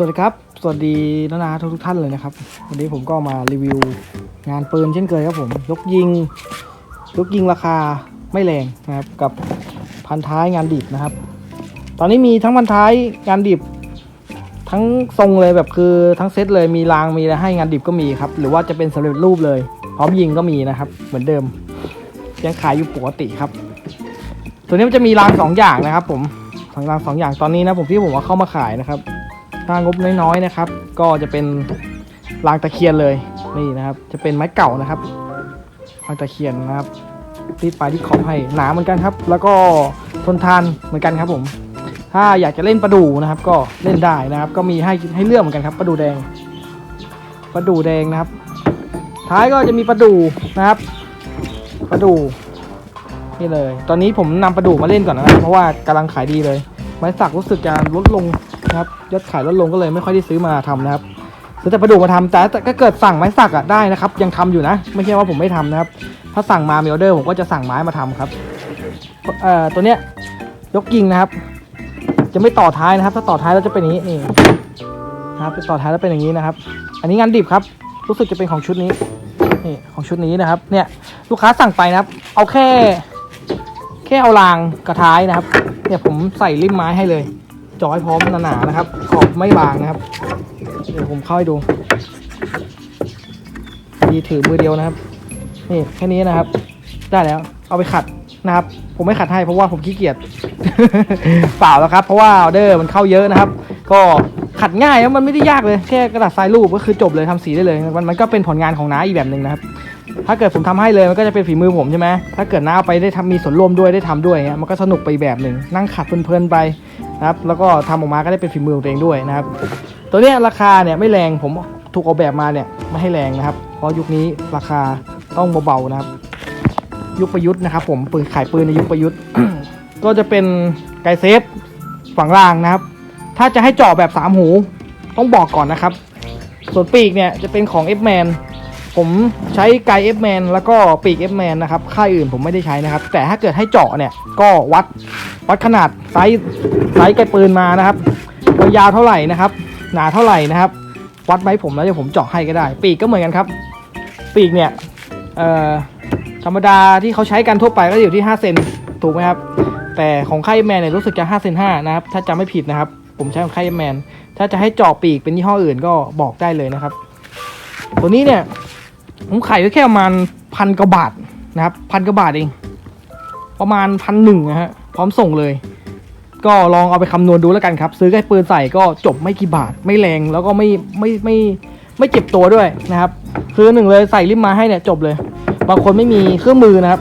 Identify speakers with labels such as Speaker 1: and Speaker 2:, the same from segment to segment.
Speaker 1: สวัสดีครับ สวัสดีนานาทุกท่านเลยนะครับ วันนี้ผมก็มารีวิวงานปืนเช่นเคยครับผม ยกยิง ยกยิงราคาไม่แรงนะครับ กับพันท้ายงานดิบนะครับ ตอนนี้มีทั้งพันท้ายงานดิบ ทั้งทรงเลยแบบคือทั้งเซตเลยมีรางมีอะไรให้งานดิบก็มีครับ หรือว่าจะเป็นสำเร็จรูปเลย พร้อมยิงก็มีนะครับ เหมือนเดิม ยังขายอยู่ปกติครับ ตัวนี้มันจะมีรางสองอย่างนะครับ ผมสองรางสองอย่างตอนนี้นะผมที่ผมว่าเข้ามาขายนะครับ ถ้างบน้อยๆนะครับ ก็จะเป็นรางตะเคียนเลยนี่นะครับ จะเป็นไม้เก่านะครับรางตะเคียนนะครับติดปลายที่ขอบให้หนาเหมือนกันครับ แล้วก็ทนทานเหมือนกันครับผม ถ้าอยากจะเล่นประดูนะครับ ก็เล่นได้นะครับ ก็มีให้ให้เลือกเหมือนกันครับประดูแดงประดูแดงนะครับ ท้ายก็จะมีประดูนะครับประดูนี่เลย ตอนนี้ผมนำประดูมาเล่นก่อนนะครับ เพราะว่ากำลังขายดีเลย ไม้สักรู้สึกจะลดลง นะครับยอดขายลดลงก็เลยไม่ค่อยได้ซื้อมาทำนะครับซื้อแต่ประดูกมาทำแต่ถ้าเกิดสั่งไม้สักอะได้นะครับ ยังทำอยู่นะ ไม่ใช่ว่าผมไม่ทำนะครับ ถ้าสั่งมามีออเดอร์ผมก็จะสั่งไม้มาทำครับเอ่อตัวเนี้ยยกยิงนะครับ จะไม่ต่อท้ายนะครับ ถ้าต่อท้ายแล้วจะเป็นอย่างนี้นี่นะครับจะต่อท้ายแล้วเป็นอย่างนี้นะครับ อันนี้งานดิบครับ รู้สึกจะเป็นของชุดนี้นี่ของชุดนี้นะครับ เนี่ยลูกค้าสั่งไปนะครับ เอาแค่ แค่เอารางกระท้ายนะครับ เนี่ยผมใส่ริมไม้ให้เลย จอให้พร้อมหนาๆนะครับ ขอบไม่บางนะครับเดี๋ยวผมเข้าให้ดูดีถือมือเดียวนะครับ นี่แค่นี้นะครับ ได้แล้ว เอาไปขัดนะครับ ผมไม่ขัดให้เพราะว่าผมขี้เกียจเปล่าแล้วครับ เพราะว่าออเดอร์มันเข้าเยอะนะครับ ก็ขัดง่ายแล้วมันไม่ได้ยากเลยแค่กระดาษทรายรูปก็คือจบเลยทำสีได้เลย มันมันก็เป็นผลงานของน้าอีกแบบหนึ่งนะครับ ถ้าเกิดผมทำให้เลยมันก็จะเป็นฝีมือผมใช่ไหมถ้าเกิดน้าเอาไปได้ทำมีส่วนร่วมด้วยได้ทำด้วยเงี้ยมันก็สนุกไปแบบหนึ่งนั่งขัดเพลินๆไป นะครับแล้วก็ทำออกมาก็ได้เป็นฝีมือของตัวเองด้วยนะครับ ตัวเนี้ยราคาเนี่ยไม่แรงผมถูกออกแบบมาเนี่ยไม่ให้แรงนะครับ เพราะยุคนี้ราคาต้องเบาๆนะครับ ยุคประยุทธ์นะครับ ผมปืนขายปืนในยุคประยุทธ์ ก็จะเป็นไกเซฟฝั่งล่างนะครับ ถ้าจะให้เจาะแบบสามหู ต้องบอกก่อนนะครับ ส่วนปีกเนี่ยจะเป็นของ F Man ผมใช้ไก F Man แล้วก็ปีก F Man นะครับ ค่ายอื่นผมไม่ได้ใช้นะครับ แต่ถ้าเกิดให้เจาะเนี่ย ก็วัดวัดขนาดไซส์ไซส์ไกปืนมานะครับว่ายาวเท่าไหร่นะครับ หนาเท่าไหร่นะครับ วัดไว้ผมแล้วเดี๋ยวผมเจาะให้ก็ได้ ปีกก็เหมือนกันครับ ปีกเนี่ยเอ่อธรรมดาที่เขาใช้กันทั่วไปก็อยู่ที่5เซนถูกไหมครับ แต่ของค่ายแมนเนี่ยรู้สึกจะ5เซน5นะครับ ถ้าจำไม่ผิดนะครับ ผมใช้ของค่ายแมน ถ้าจะให้เจาะปีกเป็นยี่ห้ออื่นก็บอกได้เลยนะครับ ตัวนี้เนี่ย ผมขายไว้แค่ประมาณพันกว่าบาทนะครับพันกว่าบาทเอง ประมาณพันหนึ่งนะฮะพร้อมส่งเลย ก็ลองเอาไปคำนวณดูแล้วกันครับ ซื้อแค่ปืนใส่ก็จบไม่กี่บาทไม่แรงแล้วก็ไม่ไม่ไม่ไม่เจ็บตัวด้วยนะครับคือหนึ่งเลยใส่ริมมาให้เนี่ยจบเลย บางคนไม่มีเครื่องมือนะครับ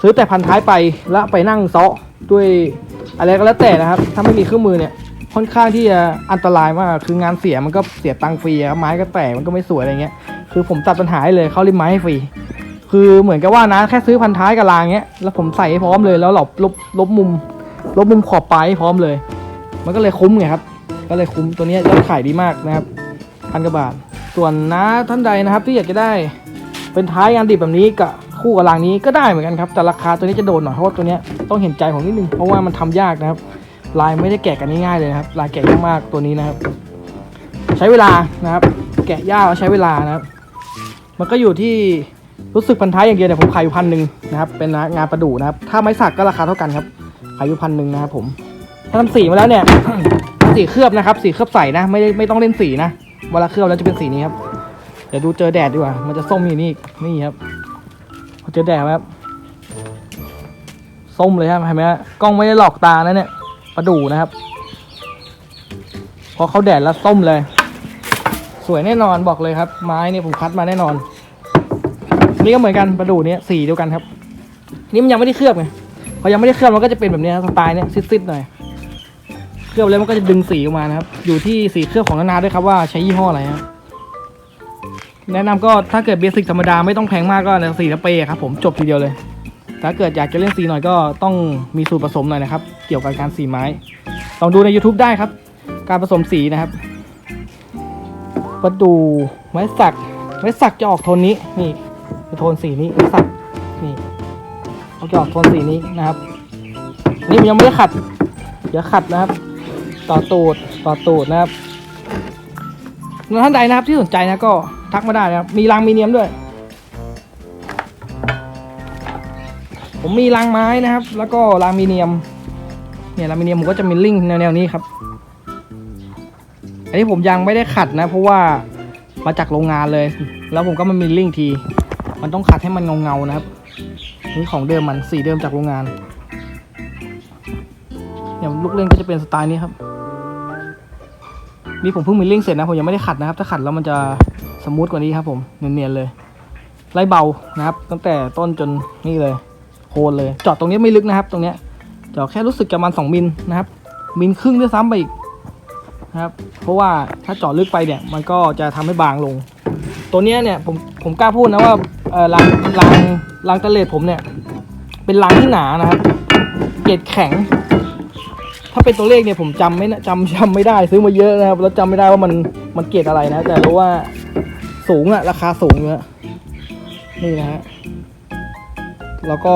Speaker 1: ซื้อแต่พันท้ายไปแล้วไปนั่งเซาะด้วยอะไรก็แล้วแต่นะครับ ถ้าไม่มีเครื่องมือเนี่ยค่อนข้างที่จะอันตรายมากคืองานเสียมันก็เสียตังค์ฟรีไม้ก็แตกมันก็ไม่สวยอะไรเงี้ย คือผมตัดปัญหาให้เลยเขาริมไม้ให้ฟรีคือเหมือนกับว่านะแค่ซื้อพันท้ายกับรางเงี้ยแล้วผมใส่ให้พร้อมเลยแล้วหลบลบลบมุม ลบมุมขอบปลายให้พร้อมเลย มันก็เลยคุ้มไงครับ ก็เลยคุ้มตัวนี้ยอดขายดีมากนะครับพันกว่าบาท ส่วนนะท่านใดนะครับที่อยากจะได้เป็นท้ายงานดิบแบบนี้กับคู่กับรางนี้ก็ได้เหมือนกันครับ แต่ราคาตัวนี้จะโดนหน่อยเพราะว่าตัวนี้ต้องเห็นใจของนิดนึงเพราะว่ามันทำยากนะครับ ลายไม่ได้แกะกันง่ายๆเลยนะครับลายแกะยากมากตัวนี้นะครับ ใช้เวลานะครับ แกะยากแล้วใช้เวลานะครับ มันก็อยู่ที่รู้สึกพันท้ายอย่างเดียวเนี่ยผมขายอยู่พันหนึ่งนะครับเป็นงานประดู่นะครับ ถ้าไม้สักก็ราคาเท่ากันครับขายอยู่พันหนึ่งนะครับผมถ้าทำสีมาแล้วเนี่ย สีเคลือบนะครับ สีเคลือบใสนะไม่ได้ไม่ต้องเล่นสีนะเวลาเคลือบแล้วจะเป็นสีนี้ครับเดี๋ยวดูเจอแดดดีกว่า มันจะส้มอย่างนี้นี่ครับพอเจอแดดครับส้มเลยครับเห็นไหมกล้องไม่ได้หลอกตานะเนี่ยประดู่นะครับ พอเขาแดดแล้วส้มเลย สวยแน่นอนบอกเลยครับ ไม้เนี่ยผมคัดมาแน่นอน นี่ก็เหมือนกันประดู่เนี่ยสีเดียวกันครับนี่มันยังไม่ได้เคลือบไงพอยังไม่ได้เคลือบมันก็จะเป็นแบบนี้นะสไตล์เนี่ยซิดๆหน่อยเคลือบแล้วมันก็จะดึงสีออกมานะครับ อยู่ที่สีเคลือบของนานาด้วยครับว่าใช้ยี่ห้ออะไรครับแนะนำก็ถ้าเกิดเบสิกธรรมดาไม่ต้องแพงมากก็สีสเปร์ครับผมจบทีเดียวเลย ถ้าเกิดอยากจะเล่นสีหน่อยก็ต้องมีสูตรผสมหน่อยนะครับ เกี่ยวกับการสีไม้ ลองดูใน YouTube ได้ครับ การผสมสีนะครับ ประดูไม้สัก ไม้สักจะออกโทนนี้นี่จะโทนสีนี้ไม้สักนี่เขาจะออกโทนสีนี้นะครับ นี่มันยังไม่ได้ขัดเดี๋ยวขัดนะครับ ต่อตูดต่อตูดนะครับท่านใดนะครับที่สนใจนะก็ทักมาได้นะครับ มีรางมีเนียมด้วย ผมมีรางไม้นะครับ แล้วก็รางมีเนียมเนี่ยรางมีเนียมผมก็จะมีลิงแนวๆนี้ครับ อันนี้ผมยังไม่ได้ขัดนะ เพราะว่ามาจากโรงงานเลย แล้วผมก็มันมีลิงที มันต้องขัดให้มันเงาๆนะครับนี่ของเดิมมันสีเดิมจากโรงงานเนี่ยลูกเล่นก็จะเป็นสไตล์นี้ครับนี่ผมเพิ่งมีลิงเสร็จนะผมยังไม่ได้ขัดนะครับ ถ้าขัดแล้วมันจะสมูทกว่านี้ครับ ผมเนียนๆเลย ไล่เบานะครับ ตั้งแต่ต้นจนนี่เลย โคนเลยจาะตรงนี้ไม่ลึกนะครับ ตรงเนี้ยจาะแค่รู้สึกจะประมาณสองมิลนะครับมิลครึ่งด้วยซ้ำไปอีก นะครับ เพราะว่าถ้าเจาะลึกไปเนี่ยมันก็จะทำให้บางลง ตัวเนี้ยเนี่ยผมผมกล้าพูดนะว่าเออรางรางรางตะเลดผมเนี่ย เป็นรางที่หนานะครับ เกล็ดแข็ง ถ้าเป็นตัวเลขเนี่ยผมจำไม่จำจำไม่ได้ซื้อมาเยอะนะครับแล้วจำไม่ได้ว่ามันมันเกรดอะไรนะ แต่รู้ว่าสูงอะราคาสูงเยอะนี่นะฮะแล้วก็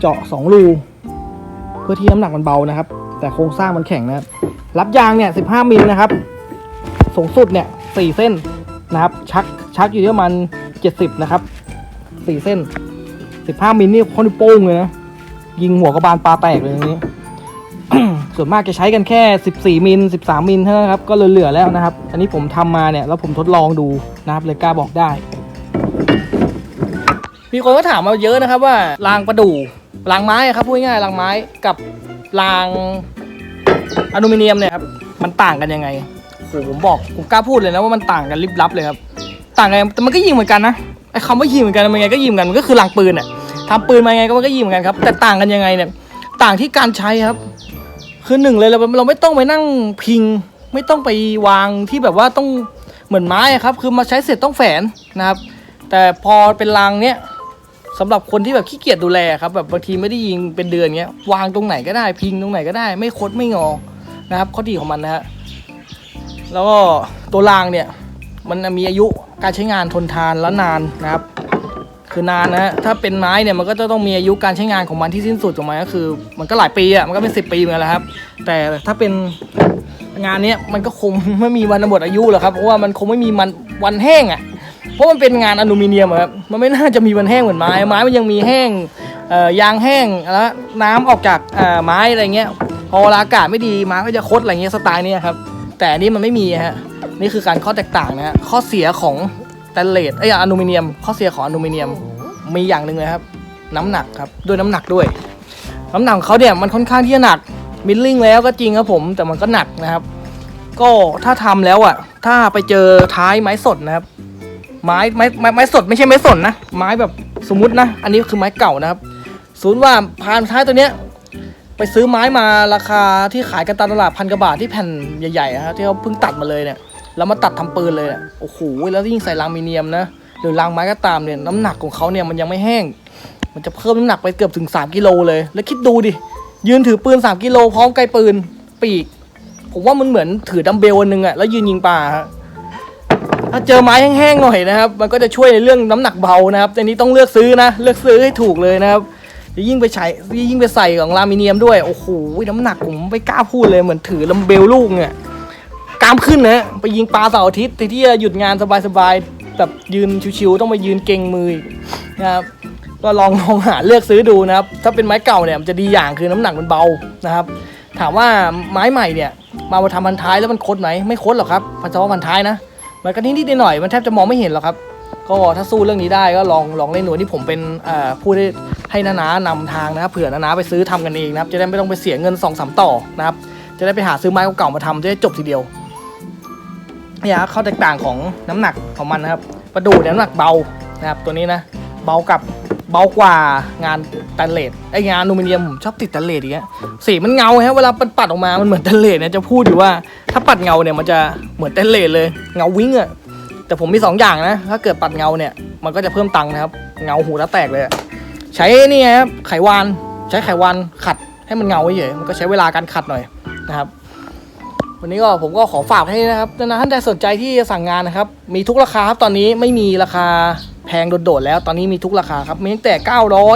Speaker 1: เจาะสองรูเพื่อที่น้ำหนักมันเบานะครับ แต่โครงสร้างมันแข็งนะครับ รับยางเนี่ยสิมิลนะครับ สูงสุดเนี่ยสี่เส้นนะครับ ชักชักอยู่ที่ประมาณเจ็ดสิบนะครับสี่เส้นสิบห้ามิลนี่ค่อนข้างโป้งเลยนะ ยิงหัวกระบาลปลาแตกเลยอย่างนี้ ส่วนมากจะใช้กันแค่ 14มิล13มิลเท่านั้นครับ ก็เหลือๆแล้วนะครับ อันนี้ผมทำมาเนี่ย แล้วผมทดลองดูนะครับเลยกล้าบอกได้ มีคนก็ถามมาเยอะนะครับว่ารางประดู่รางไม้ครับพูดง่ายรางไม้กับราง อลูมิเนียมเนี่ยครับมันต่างกันยังไงโอ้โหผมบอกผมกล้าพูดเลยนะว่ามันต่างกันลิบลับเลยครับต่างกันแต่มันก็ยิงเหมือนกันนะไอ้คำว่ายิงเหมือนกันมันไงก็ยิงกันมันก็คือรางปืนอะทำปืนมาไงก็มันก็ยิงเหมือนกันครับ แต่ต่างกันยังไงเนี่ยต่างที่การใช้ครับ คือหนึ่งเลยเราเราไม่ต้องไปนั่งพิง ไม่ต้องไปวางที่แบบว่าต้องเหมือนไม้ครับ คือมาใช้เสร็จต้องแฝนนะครับ แต่พอเป็นรางเนี้ย สำหรับคนที่แบบขี้เกียจดูแลครับแบบบางทีไม่ได้ยิงเป็นเดือนเงี้ยวางตรงไหนก็ได้ พิงตรงไหนก็ได้ ไม่คดไม่งอนะครับ ข้อดีของมันนะฮะแล้วก็ตัวรางเนี่ย มันมีอายุการใช้งานทนทานและนานนะครับ คือนานนะฮะถ้าเป็นไม้เนี่ยมันก็จะต้องมีอายุการใช้งานของมันที่สิ้นสุดของมันก็คือ มันก็หลายปีอะมันก็เป็นสิบปีเหมือนกันแหละครับ แต่ถ้าเป็นงานเนี้ยมันก็คงไม่มีวันหมดอายุหรอกครับเพราะว่ามันคงไม่มีมันวันแห้งอะ เพราะมันเป็นงานอลูมิเนียมครับมันไม่น่าจะมีวันแห้งเหมือนไม้ ไม้มันยังมีแห้งยางแห้งแล้วน้ำออกจากไม้อะไรเงี้ยพอเวลาอากาศไม่ดีไม้ก็จะคดอะไรเงี้ยสไตล์นี้ครับแต่อันนี้มันไม่มีฮะนี่คือการข้อแตกต่างนะฮะข้อเสียของสแตนเลสไอ้ยอลูมิเนียม ข้อเสียของอลูมิเนียมมีอย่างหนึ่งเลยครับ น้ำหนักครับด้วยน้ำหนักด้วย น้ำหนักของเขาเนี่ยมันค่อนข้างที่จะหนักมิลลิ่งแล้วก็จริงครับผมแต่มันก็หนักนะครับ ก็ถ้าทำแล้วอะถ้าไปเจอท้ายไม้สดนะครับ ไม้ไม้ไม้ไม้สดไม่ใช่ไม้สนนะไม้แบบสมมตินะ อันนี้คือไม้เก่านะครับศูนย์ว่าพานท้ายตัวเนี้ยไปซื้อไม้มาราคาที่ขายกันตามตลาดพันกว่าบาทที่แผ่นใหญ่ๆอะครับที่เขาเพิ่งตัดมาเลยเนี่ยแล้วมาตัดทำปืนเลยเนี่ยโอ้โหแล้วยิ่งใส่รางมีเนียมนะหรือรางไม้ก็ตามเนี่ยน้ำหนักของเขาเนี่ยมันยังไม่แห้ง มันจะเพิ่มน้ำหนักไปเกือบถึง 3กิโลเลย แล้วคิดดูดิ ยืนถือปืน 3กิโลพร้อมไกลปืนปีก ผมว่ามันเหมือนถือดัมเบลอันหนึงอะแล้วยืนยิงปลาฮะ ถ้าเจอไม้แห้งๆหน่อยนะครับ มันก็จะช่วยในเรื่องน้ำหนักเบานะครับแต่นี้ต้องเลือกซื้อนะ เลือกซื้อให้ถูกเลยนะครับยิ่งไปใช้ยิ่งไปใส่ของลามิเนียมด้วย โอ้โหน้ำหนักผมไม่กล้าพูดเลยเหมือนถือดัมเบลลูกเนี่ยกล้ามขึ้นนะไปยิงปลาเสาร์อาทิตย์ที่จะหยุดงานสบายๆแบบยืนชิวๆต้องมายืนเก่งมือนะครับก็ลองลองหาเลือกซื้อดูนะครับ ถ้าเป็นไม้เก่าเนี่ยมันจะดีอย่างคือน้ำหนักมันเบานะครับ ถามว่าไม้ใหม่เนี่ย มาทำพันท้ายแล้วมันคดไหมไม่คดหรอกครับเฉพาะพันท้ายนะ มันก็นิดๆหน่อยๆมันแทบจะมองไม่เห็นหรอกครับ ก็ถ้าสู้เรื่องนี้ได้ก็ลองลองเล่นหนูนี่ผมเป็นผู้ได้ให้นานาๆนำทางนะครับเผื่อนานาไปซื้อทำกันเองนะครับ จะได้ไม่ต้องไปเสียเงินสองสามต่อนะครับ จะได้ไปหาซื้อไม้เก่าๆมาทำจะได้จบทีเดียวเนี่ยครับข้อแตกต่างของน้ำหนักของมันนะครับ ประดูเนี่ยน้ำหนักเบานะครับตัวนี้นะเบากับ เบากว่างานตันเลสไองานอลูมิเนียมผมชอบติดตันเลสอย่างเงี้ยสีมันเงาฮะเวลามันปัดออกมามันเหมือนตันเลสเนี่ยจะพูดอยู่ว่าถ้าปัดเงาเนี่ยมันจะเหมือนตันเลสเลยเงาวิ่งอะแต่ผมมีสองอย่างนะถ้าเกิดปัดเงาเนี่ยมันก็จะเพิ่มตังค์นะครับเงาหูแล้วแตกเลย ใช้นี่ครับไขวานใช้ไขวานขัดให้มันเงาเฉยๆมันก็ใช้เวลาการขัดหน่อยนะครับวันนี้ก็ผมก็ขอฝากให้นะครับนะท่านใดสนใจที่จะสั่งงานนะครับ มีทุกราคาครับตอนนี้ไม่มีราคา พงโดดๆแล้วตอนนี้มีทุกราคาครับมีตั้งแต่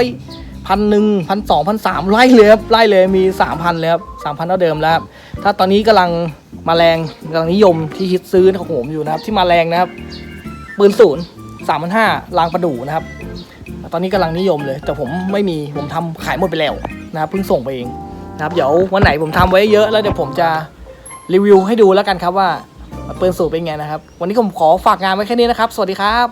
Speaker 1: 900พันหนึ่งพันสองพันสามไล่เลยครับไล่เลยมี 3,000เลยครับ3,000เท่าเดิมแล้วครับถ้าตอนนี้กำลังมาแรงกำลังนิยมที่ฮิตซื้อของผมอยู่นะครับ ที่มาแรงนะครับปืนศูนย์สามพันห้าลางประดูนะครับ ตอนนี้กำลังนิยมเลย แต่ผมไม่มีผมทำขายหมดไปแล้วนะครับเพิ่งส่งไปเองนะครับเดี๋ยววันไหนผมทำไว้เยอะแล้วเดี๋ยวผมจะรีวิวให้ดูแล้วกันครับว่าปืนสูตรเป็นไงนะครับ วันนี้ผมขอฝากงานไว้แค่นี้นะครับ สวัสดีครับ